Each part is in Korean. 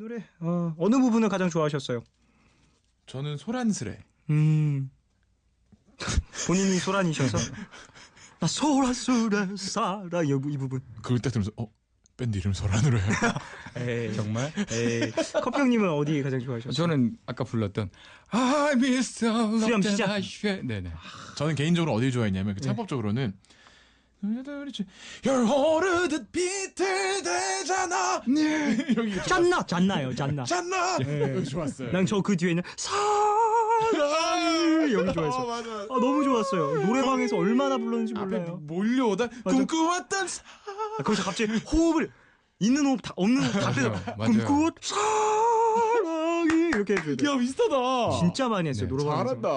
노래 어, 어느 부분을 가장 좋아하셨어요? 저는 소란스레. 음 본인이 소란이셔서 나 소란스레 살아 이, 부- 이 부분. 그걸 딱 들으면서 어 밴드 이름 소란으로 해요. 에이, 정말? 에이. 커피 형님은 어디 가장 좋아하셨어요? 저는 아까 불렀던 I miss the love 수염 that 시작. I share. 네네. 저는 개인적으로 어디 좋아했냐면 그 창법적으로는 You're 오르듯 비틀대잖아. 네. 여기 좀 짠나 짠나요 짠나. 짠나. 예. 여기 좋았어요. 난 저 그 뒤에 있는 사랑이 여기 좋아했어. 어, 맞아. 아 너무 좋았어요. 노래방에서 얼마나 불렀는지 몰라요. 몰려오다 꿈꾸었던 사- 아, 거기서 갑자기 호흡을 있는 호흡 다 없는 호흡 다 빼서. 꿈꽃 사랑이 이렇게 해줘야 돼. 야 비슷하다. 진짜 많이 했어요 네, 노래방에서. 잘한다.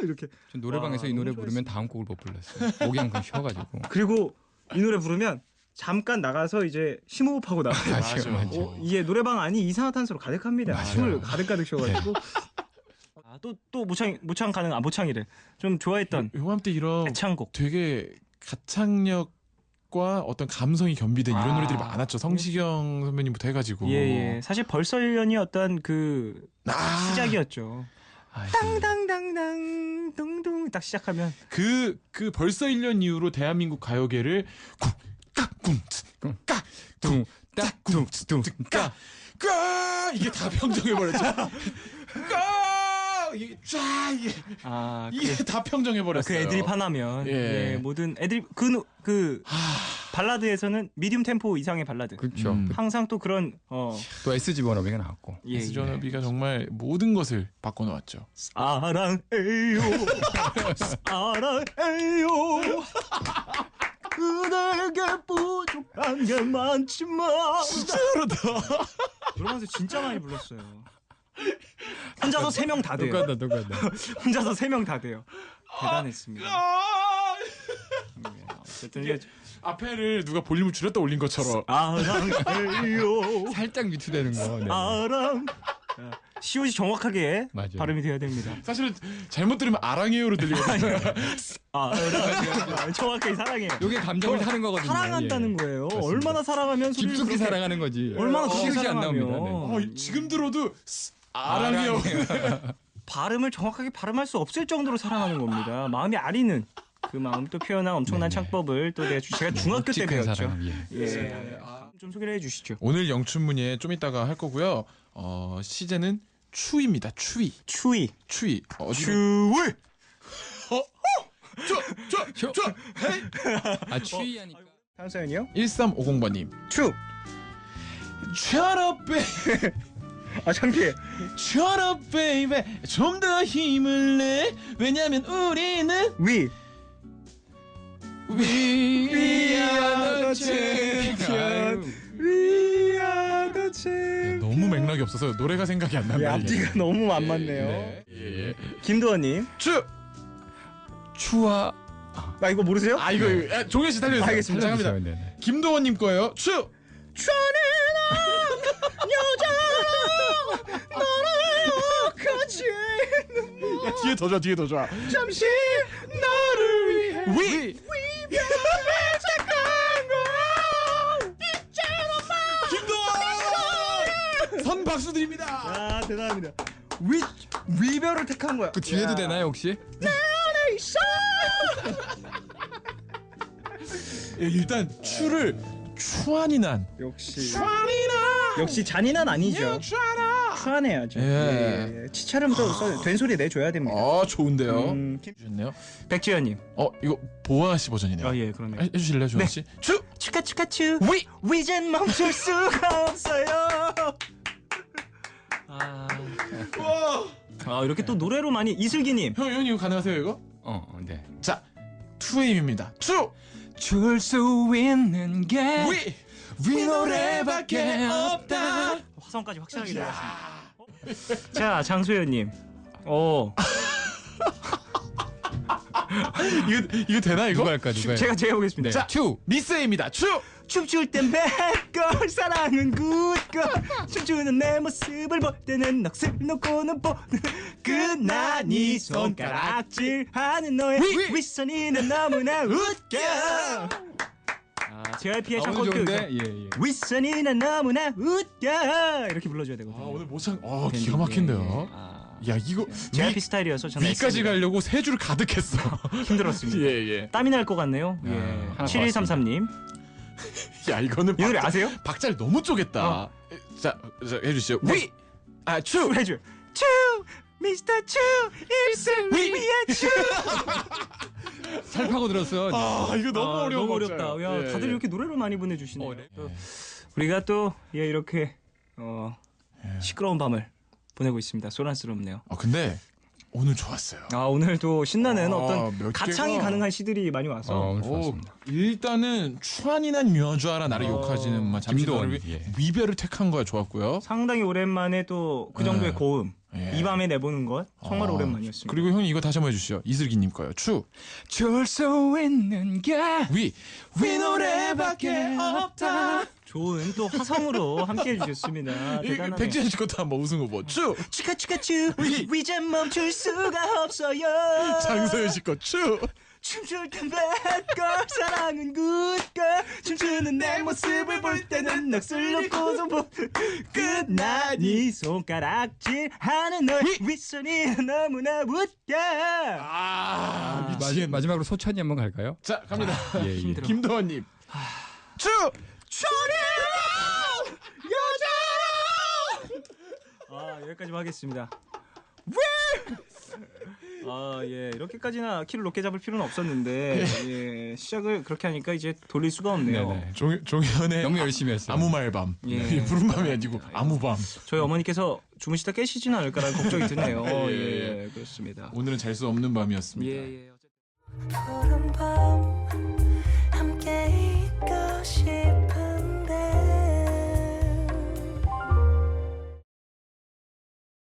사 이렇게 전 노래방에서 와, 이 노래 부르면 다음 곡을 못 불렀어요. 목이 항상 쉬어가지고. 그리고 이 노래 부르면 잠깐 나가서 이제 심호흡하고 나가요. 맞아, 맞아. 어, 이게 노래방 안이 이산화탄소로 가득합니다. 맞아요. 숨을 가득 가득 쉬어가지고. 아, 또, 또 모창, 모창 가능, 아, 모창이래. 좀 좋아했던 요맘때 이런 애창곡. 되게 가창력과 어떤 감성이 겸비된 이런 아. 노래들이 많았죠. 성시경 선배님부터 해가지고. 예, 예. 사실 벌써 1년이 어떤 그 아, 시작이었죠. 아, 땅땅땅땅, 둥둥 딱 시작하면. 그, 그 벌써 1년 이후로 대한민국 가요계를 쿵깍쿵 깍, 둥, 딱, 둥, 둥, 까. 까 이게 다 평정해 버렸죠. 까 이게 쫙 이게 아, 그, 이게 다 평정해 버렸어요. 그 애드립 하나면. 예. 예. 모든 애드립, 그, 노- 그, 발라드에서는 미디움 템포 이상의 발라드. 그렇죠. 음. 항상 또 그런, 어, 또 SG 번호비가 나왔고. 예. 예. 스전업이가 정말 모든 것을 바꿔놓았죠. 사랑해요 사랑해요 그대에게 부족한 게 많지만 진짜 잘한다. 그러면서 진짜 많이 불렀어요 혼자서 세 명 다 돼요 똑같다, 똑같다. 혼자서 세 명 다 돼요 대단했습니다 아! 예, 어쨌든 이게 앞에를 누가 볼륨을 줄였다 올린 것처럼. 사랑해요 살짝 미투되는 거. 네. 사랑 시옷이 정확하게 맞아요. 발음이 돼야 됩니다 사실은 잘못 들으면 아랑해요로 들리거든요. 사랑 정확하게 사랑해요 요게 감정을 사는 거거든요. 사랑한다는 예. 거예요. 그렇습니다. 얼마나 사랑하면 소리를 깊숙이 그렇게- 사랑하는 거지. 얼마나 어, 깊이 뜻이 안 사랑하면 나옵니다. 네. 어, 지금 들어도 스- 아랑해요. 발음을 정확하게 발음할 수 없을 정도로 사랑하는 겁니다. 마음이 아리는 그 마음 또 표현한 엄청난 네네. 창법을 또 내가 주- 제가 중학교 때 배웠죠. 사랑, 예. 예. 좀 소개를 해주시죠. 오늘 영춘문예 좀 이따가 할 거고요. 어, 시제는 추위입니다. 추위. 추위. 추위. 어디 추위. 저, 저, 저. 아, 추위하니까. 다음 사연이요. 1350번님. 추. Shut up, baby. 아 창피해. Shut up, baby. 좀 더 힘을 내. 왜냐면 우리는 위. We are the champion. We are the champion. 너무 맥락이 없어서 노래가 생각이 안 예, 난다. 앞뒤가 너무 안 맞네요. 네. 예, 예. 김도원님. 추. 추와. 나 이거 모르세요? 아 이거 아, 종현 씨 살려주세요. 알겠습니다. 합니다. 네네. 김도원님 거예요. 추. 여자 너를 욕하지 야, 뒤에 더 좋아. 뒤에 더 좋아. 잠시 너를 위해 위. 이별을 택한 걸 김도원. 선 박수 드립니다. 아 대단합니다 위 위별을 택한 거야 그 뒤에도 야. 되나요, 혹시? 내 안에 있어 예, 일단 추를 추한이 난. 역시 추한이 난. 역시 잔인한 아니죠 추하 나. 추한해야죠 예. 예. 치차름도 써- 된소리 내줘야 됩니다 어 좋은데요. 음, 김- 주셨네요. 백지현님 어 이거 보아 씨 버전이네요. 아 예 그러네 해- 해주실래요, 조아 네. 씨? 추. 추카 추카 추 위. 위젠 멈출 수가 없어요 와. 아 이렇게 또 노래로 많이 이슬기님 형, 형 이거 가능하세요 이거? 어, 어, 네. 자, 투에임입니다. 추. 줄수 있는 게 위. 위 노래밖에 없다. 화성까지 확실하게 들어갔습니다. 자 장소연님, 어 이거 이거 되나 이거? 누가 할까, 누가 할까? 제가 제가 보겠습니다. 네. 자 추. 미스에입니다. 추. 춤출 땐 백걸 사랑은 굿걸 춤추는 내 모습을 볼 때는 넋을 놓고는 보는 끝나니 손가락질 하는 너의 위! 윗선이는 너무나 웃겨 JYP의 아, 샤코트 좋은데? 예, 예. 윗선이 난 너무나 웃겨 이렇게 불러줘야 아 되거든요. 오늘 모창 어 밴딩. 기가 막힌데요. 아, 야 이거 JYP 위, 스타일이어서 저는 위까지 애씁니다. 가려고 세 줄 가득했어. 힘들었습니다. 예 예. 땀이 날 것 같네요. 아, 예. 하나 7133님 야 이거는 이 노래 박자- 아세요? 박자를 너무 쪼갰다. 어. 자, 자 해주시죠. 위, 아 추, 해줘. 추 미스터 추 일생 위위의 추. 살 파고 들었어. 아 이거 너무 아, 어려워. 너무 어렵다. 야, 예, 다들 예. 이렇게 노래를 많이 보내주시네요. 어, 네. 또 우리가 또 예, 이렇게 어, 예. 시끄러운 밤을 보내고 있습니다. 소란스럽네요. 아 근데 오늘 좋았어요. 아 오늘도 신나는 아, 어떤 몇 가창이 개가- 가능한 시들이 많이 와서 어, 오늘 오, 좋았습니다. 일단은 추한이난 여주아라 나를 어, 욕하지는 마 잠시 김도원, 너를 위- 예. 위배를 택한 거야 좋았고요. 상당히 오랜만에 또 그 정도의 예. 고음 예. 이 밤에 내보는 것 정말 아, 오랜만이었습니다. 그리고 형님 이거 다시 한번 해주시죠. 이슬기님 거요. 추, 줄수 있는 게 위, 위 노래밖에 없다. 좋은 또 화성으로 함께 해주셨습니다. 대단하네. 백지현 씨 것도 한번 우승 후보. 추, 치카 치카 추 위. 위자 멈출 수가 없어요. 장소연 씨 거. 추, 춤출 땐 blackgirl 사랑은 goodgirl 춤추는 내 모습을 볼 때는 넋을 놓고도 보 끝나니 손가락질 하는 너의 윗손이 너무나 웃겨 아, 마지, 미친. 마지막으로 소찬이 한번 갈까요? 자 갑니다. 예, 예. 힘들어. 김도원님. 추, 아 여기까지만 하겠습니다 아, 예. 이렇게까지나 키를 높게 잡을 필요는 없었는데, 네. 예. 시작을 그렇게 하니까 이제 돌릴 수가 없네요. 네네. 종, 종현의 너무 열심히 했어요. 아무 말 밤. 예. 예. 부른 밤이 아니고 아, 아무 밤. 저희 어머니께서 주무시다 깨시진 않을까라는 걱정이 드네요. 예, 예, 예. 예, 그렇습니다. 오늘은 잘 수 없는 밤이었습니다. 예, 예. 어쨌든. 밤 함께 있고 싶은